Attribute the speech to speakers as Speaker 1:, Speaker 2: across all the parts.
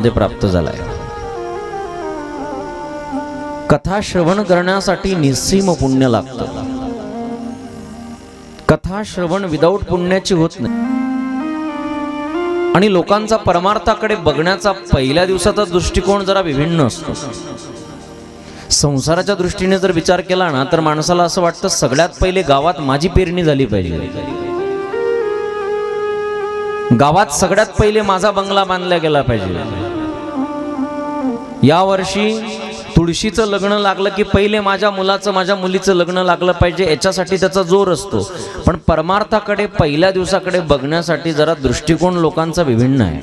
Speaker 1: मध्ये प्राप्त झालाय. कथा श्रवण करण्यासाठी निस्सीम पुण्य लागतं. कथा श्रवण विदाऊट पुण्याची होत नाही. आणि लोकांचा परमार्थाकडे बघण्याचा पहिल्या दिवसाचा दृष्टिकोन जरा विभिन्न असतो. संसाराच्या दृष्टीने जर विचार केला ना तर माणसाला असं वाटतं सगळ्यात पहिले गावात माझी पेरणी झाली पाहिजे. गावात सगळ्यात पहिले माझा बंगला बांधला गेला पाहिजे. या वर्षी तुळशीचं लग्न लागलं की पहिले माझ्या मुलाचं माझ्या मुलीचं लग्न लागलं पाहिजे याच्यासाठी त्याचा जोर असतो. पण परमार्थाकडे पहिल्या दिवसाकडे बघण्यासाठी जरा दृष्टिकोन लोकांचा विभिन्न आहे.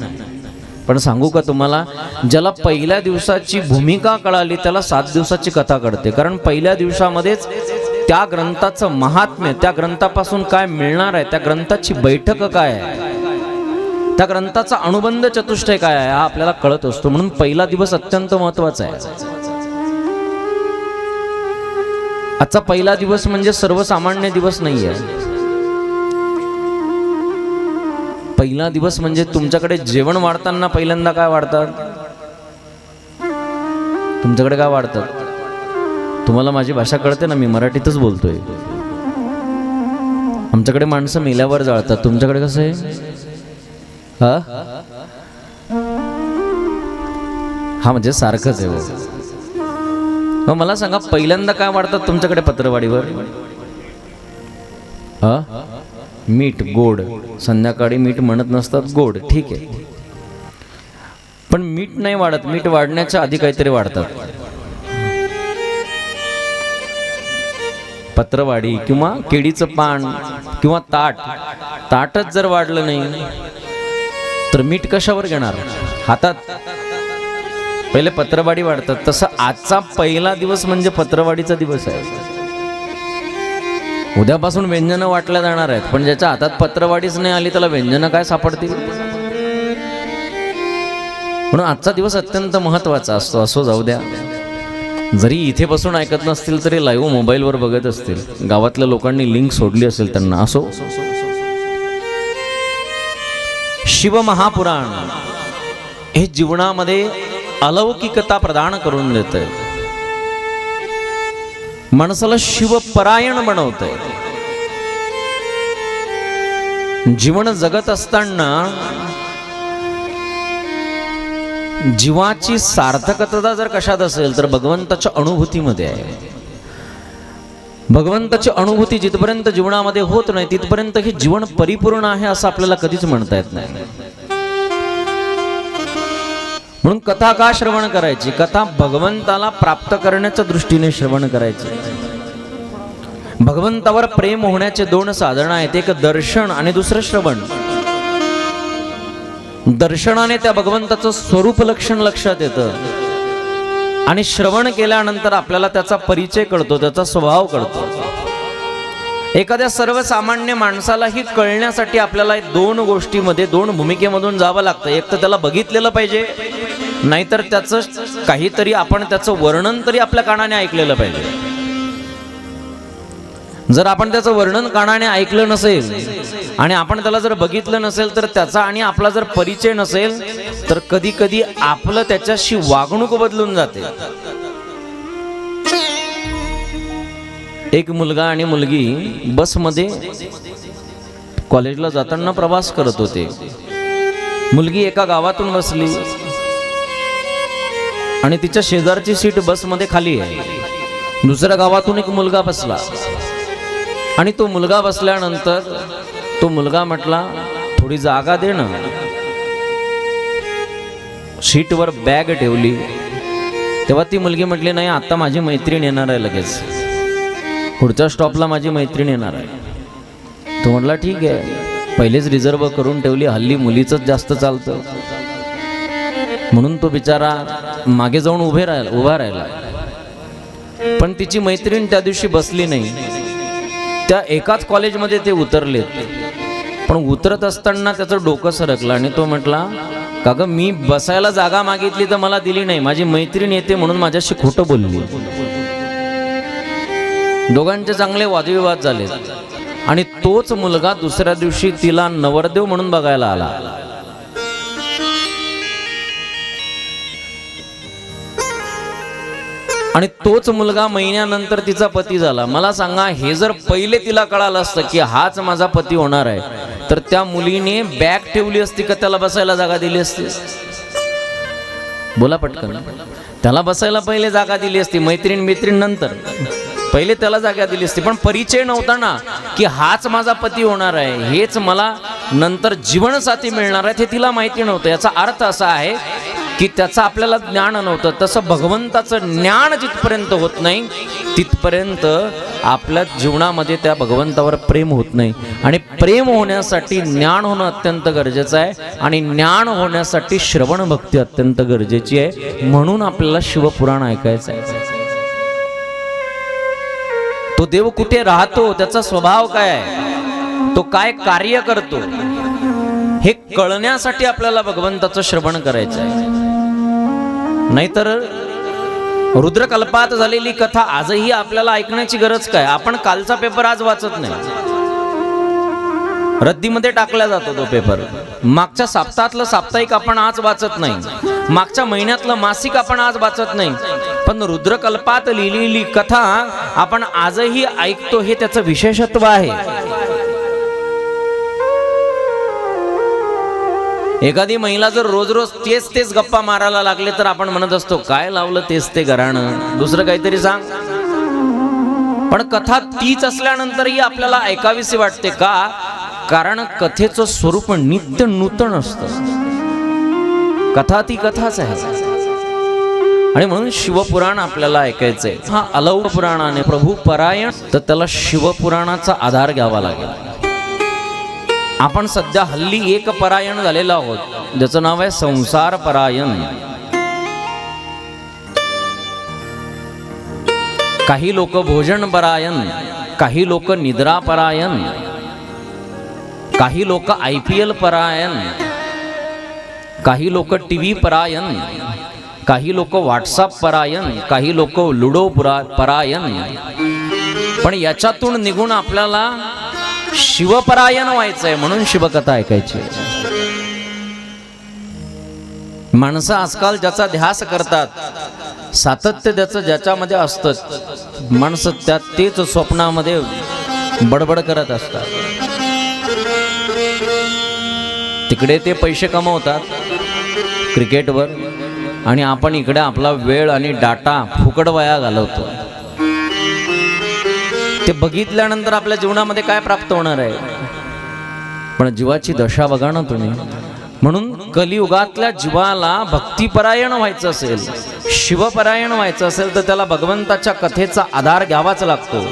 Speaker 1: पण सांगू का तुम्हाला ज्याला पहिल्या दिवसाची भूमिका कळाली त्याला सात दिवसाची कथा कळते. कारण पहिल्या दिवसामध्येच त्या ग्रंथाचं महात्म्य त्या ग्रंथापासून काय मिळणार आहे त्या ग्रंथाची बैठक काय आहे? त्या ग्रंथाचा अनुबंध चतुष्टय काय? आहे हा आपल्याला कळत असतो. म्हणून पहिला दिवस अत्यंत महत्त्वाचा आहे. आजचा पहिला दिवस म्हणजे सर्वसामान्य दिवस नाही आहे पहिला दिवस म्हणजे तुमच्याकडे जेवण वाढताना पहिल्यांदा काय वाढतात? तुमच्याकडे काय वाढतात? तुम्हाला माझी भाषा कळते ना मी मराठीतच बोलतोय. आमच्याकडे माणसं मेल्यावर जाळतात. तुमच्याकडे कसं आहे? हा? म्हणजे सारखंच आहे हो. मग मला सांगा पहिल्यांदा काय वाढतात तुमच्याकडे पत्रवाडीवर मीठ गोड. संध्याकाळी मीठ म्हणत नसतात गोड. ठीक आहे. पण मीठ नाही वाढत. मीठ वाढण्याच्या आधी काहीतरी वाढतात. पत्रवाडी किंवा केळीचं पान किंवा ताट. ताटच जर वाढलं नाही तर मीठ कशावर घेणार? हातात? पहिले पत्रवाडी वाढतात. तसं आजचा पहिला दिवस म्हणजे पत्रवाडीचा दिवस आहे. उद्यापासून व्यंजनं वाटल्या जाणार आहेत. पण ज्याच्या हातात पत्रवाडीच नाही आली त्याला व्यंजनं काय सापडतील? म्हणून आजचा दिवस अत्यंत महत्त्वाचा असतो. असो जाऊ द्या. जरी इथे बसून ऐकत नसतील तरी लाईव्ह मोबाईलवर बघत असतील. गावातल्या लोकांनी लिंक सोडली असेल त्यांना असो. शिवमहापुराण हे जीवनामध्ये अलौकिकता प्रदान करून देत माणसाला शिवपरायण बनवत जीवन जगत असताना जीवाची सार्थकता जर कशात असेल तर भगवंताच्या अनुभूतीमध्ये आहे. भगवंताची अनुभूती जिथपर्यंत जीवनामध्ये होत नाही तिथपर्यंत हे जीवन परिपूर्ण आहे असं आपल्याला कधीच म्हणता येत नाही. म्हणून कथा का श्रवण करायची? कथा भगवंताला प्राप्त करण्याच्या दृष्टीने श्रवण करायची. भगवंतावर प्रेम होण्याचे दोन साधनं आहेत एक दर्शन आणि दुसरं श्रवण. दर्शनाने त्या भगवंताचं स्वरूप लक्षण लक्षात येतं. आणि श्रवण केल्यानंतर आपल्याला त्याचा परिचय कळतो त्याचा स्वभाव कळतो. एखाद्या सर्वसामान्य माणसालाही कळण्यासाठी आपल्याला दोन गोष्टीमध्ये दोन भूमिकेमधून जावं लागतं. एक तर त्याला बघितलेलं पाहिजे नाहीतर त्याचं काहीतरी आपण त्याचं वर्णन तरी आपल्या कानाने ऐकलेलं पाहिजे. जर आपण त्याचं वर्णन कानाने ऐकलं नसेल आणि आपण त्याला जर बघितलं नसेल तर त्याचा आणि आपला जर परिचय नसेल तर कधी कधी आपलं त्याच्याशी वागणूक बदलून जाते. एक मुलगा आणि मुलगी बसमध्ये कॉलेजला जाताना प्रवास करत होते. मुलगी एका गावातून बसली. आणि तिच्या शेजारची सीट बसमध्ये खाली आहे. दुसऱ्या गावातून एक मुलगा बसला. आणि तो मुलगा बसल्यानंतर तो मुलगा म्हटला थोडी जागा दे ना. सीटवर बॅग ठेवली. तेव्हा ती मुलगी म्हटली नाही आता माझी मैत्रीण येणार आहे लगेच. पुढच्या स्टॉपला माझी मैत्रीण येणार आहे. तो म्हटला ठीक आहे. पहिलेच रिझर्व करून ठेवली हल्ली मुलीचंच जास्त चालतं. म्हणून तो बिचारा मागे जाऊन उभे राहिला उभा राहिला. पण तिची मैत्रीण त्या दिवशी बसली नाही. त्या एकाच कॉलेजमध्ये ते उतरलेत. पण उतरत असताना त्याचं डोकं सरकलं आणि तो म्हटला का ग मी बसायला जागा मागितली तर मला दिली नाही. माझी मैत्रीण येते म्हणून माझ्याशी खोटं बोलली. दोघांचे चांगले वादविवाद झाले. आणि तोच मुलगा दुसऱ्या दिवशी तिला नवरदेव म्हणून बघायला आला. आणि तोच मुलगा महिन्यानंतर तिचा पती झाला. मला सांगा हे जर पहिले तिला कळालं असतं की हाच माझा पती होणार आहे तर त्या मुलीने बॅग ठेवली असती का त्याला बसायला जागा दिली असती? बोला पटकन. त्याला बसायला पहिले जागा दिली असती मैत्रीण मैत्रीण नंतर. पहिले त्याला जागा दिली असती पण परिचय नव्हता ना की हाच माझा पती होणार आहे. हेच मला नंतर जीवनसाथी मिळणार आहे हे तिला माहिती नव्हतं. याचा अर्थ असा आहे की त्याचं आपल्याला ज्ञान नव्हतं. तसं भगवंताचं ज्ञान जिथपर्यंत होत नाही तिथपर्यंत आपल्या जीवनामध्ये त्या भगवंतावर प्रेम होत नाही. आणि प्रेम होण्यासाठी ज्ञान होणं अत्यंत गरजेचं आहे आणि ज्ञान होण्यासाठी श्रवण भक्ती अत्यंत गरजेची आहे. म्हणून आपल्याला शिवपुराण ऐकायचं आहे. तो देव कुठे राहतो त्याचा स्वभाव काय आहे? तो काय कार्य करतो? हे कळण्यासाठी आपल्याला भगवंताचं श्रवण करायचं आहे. नाहीतर रुद्रकल्पात झालेली कथा आजही आपल्याला ऐकण्याची गरज काय? आपण कालचा पेपर आज वाचत नाही. रद्दीमध्ये टाकला जातो तो पेपर मागच्या साप्ताहातलं साप्ताहिक आपण आज वाचत नाही. मागच्या महिन्यातलं मासिक आपण आज वाचत नाही. पण रुद्रकल्पात लिहिलेली कथा आपण आजही ऐकतो हे त्याचं विशेषत्व आहे. एखादी महिला जर रोज रोज तेच तेच गप्पा मारायला लागले तर आपण म्हणत असतो काय लावलं तेच ते घराणं? दुसरं काहीतरी सांग. पण कथा तीच असल्यानंतरही आपल्याला ऐकावीशी वाटते का? कारण कथेचं स्वरूप नित्य नूतन असतं. कथा ती कथाच आहे. आणि म्हणून शिवपुराण आपल्याला ऐकायचंय. हा अलौ पुराणाने प्रभू परायण तर त्याला शिवपुराणाचा आधार घ्यावा लागेल. आपण सध्या हल्ली एक परायण झालेलो आहोत. ज्याचं नाव आहे संसार परायण काही लोक भोजन परायण काही लोक निद्रा परायण काही लोक आय पी एल परायण काही लोक टी व्ही परायण काही लोक व्हॉट्सअप परायण काही लोक लुडो पुरा परायण. पण याच्यातून निघून आपल्याला शिवपरायण व्हायचंय म्हणून शिवकथा ऐकायची. माणसं आजकाल ज्याचा ध्यास करतात सातत्य त्याचं ज्याच्यामध्ये असतं माणसं त्या तेच स्वप्नामध्ये बडबड करत असतात. तिकडे ते पैसे कमवतात क्रिकेटवर आणि आपण इकडे आपला वेळ आणि डाटा फुकट वया घालवतो. ते बघितल्यानंतर आपल्या जीवनामध्ये काय प्राप्त होणार आहे? पण जीवाची दशा बघा ना तुम्ही. म्हणून कलियुगातल्या जीवाला भक्तिपरायण व्हायचं असेल शिवपरायण व्हायचं असेल तर त्याला भगवंताच्या कथेचा आधार घ्यावाच लागतो.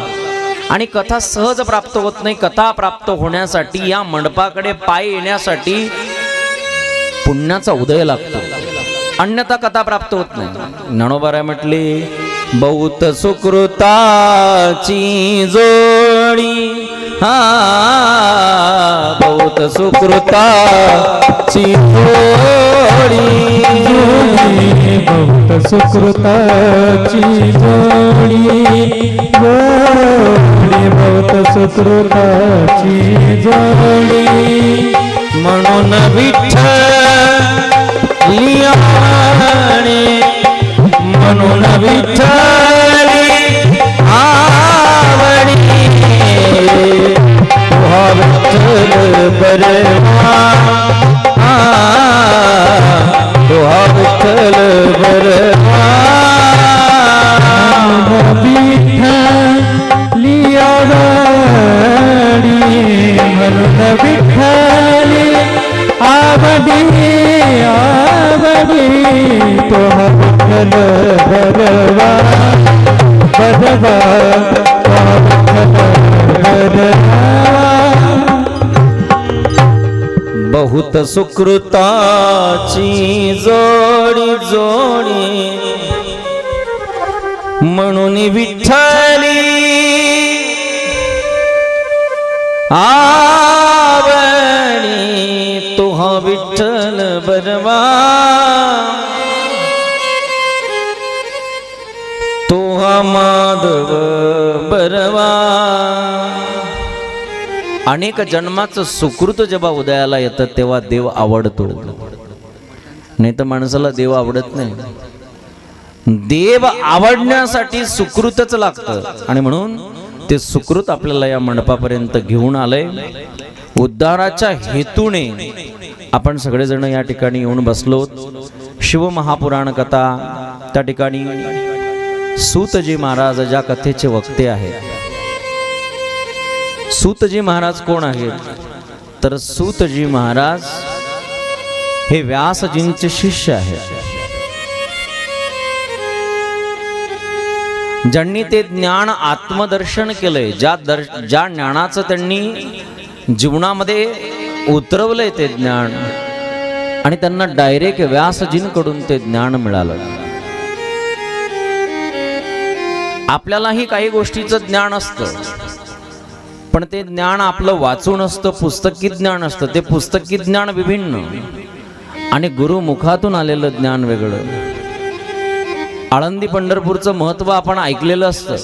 Speaker 1: आणि कथा सहज प्राप्त होत नाही कथा प्राप्त होण्यासाठी या मंडपाकडे पाय येण्यासाठी पुण्याचा उदय लागतो. अन्यथा कथा प्राप्त होत नाही. ज्ञानोबाराय म्हटली बहुत सुकृताची जोडी. हा बहुत सुकृताची जोडी.
Speaker 2: भक्त सुकृताची जोडी. भक्त सुकृताची जोडी.
Speaker 1: म्हणून विठ्ठल लियाणे म्हणून विठ्ठली आवडी तुहा बहुत सुकृताची जोडी जोडी म्हणून विठ्ठली आवणी तुहा विठ्ठल बरवा अनेक जन्माचं सुकृत जेव्हा उदयाला येतं तेव्हा देव आवडतो. नाही तर माणसाला देव आवडत नाही. देव आवडण्यासाठी सुकृतच लागतं. आणि म्हणून ते सुकृत आपल्याला या मंडपापर्यंत घेऊन आलंय. उद्धाराच्या हेतूने आपण सगळेजण या ठिकाणी येऊन बसलो. शिवमहापुराण कथा त्या ठिकाणी सूतजी महाराज ज्या कथेचे वक्ते आहेत सूतजी महाराज कोण आहेत? तर सूतजी महाराज हे व्यासजींचे शिष्य आहेत. ज्यांनी ते ज्ञान आत्मदर्शन केलंय ज्या दर ज्या ज्ञानाचं त्यांनी जीवनामध्ये उतरवलंय ते ज्ञान आणि त्यांना डायरेक्ट व्यासजींकडून ते ज्ञान मिळालं. आपल्यालाही काही गोष्टीचं ज्ञान असतं. पण ते ज्ञान आपलं वाचून असतं पुस्तकी ज्ञान असतं. ते पुस्तकी ज्ञान विभिन्न. आणि गुरुमुखातून आलेलं ज्ञान वेगळं. आळंदी पंढरपूरचं महत्त्व आपण ऐकलेलं असतं.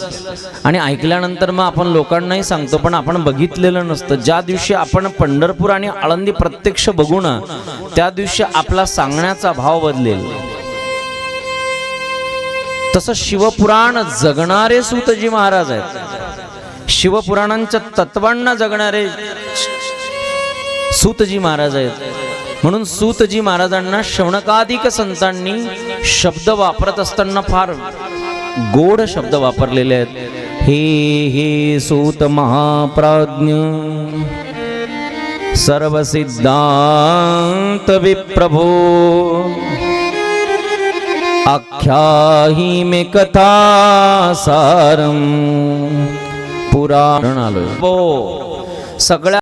Speaker 1: आणि ऐकल्यानंतर मग आपण लोकांनाही सांगतो पण आपण बघितलेलं नसतं. ज्या दिवशी आपण पंढरपूर आणि आळंदी प्रत्यक्ष बघू ना त्या दिवशी आपला सांगण्याचा भाव बदलेल. तसं शिवपुराण जगणारे सूतजी महाराज आहेत. शिवपुराणांच्या तत्वांना जगणारे सूतजी महाराज आहेत. म्हणून सूतजी महाराजांना शौनकाधिक संतांनी शब्द वापरत असताना फार गोड शब्द वापरलेले आहेत. हे हे सूत महाप्राज्ञ सर्व सिद्धांत विप्रभो आख्याही मे कथा सारम. पुराण आलो हो. सगळ्या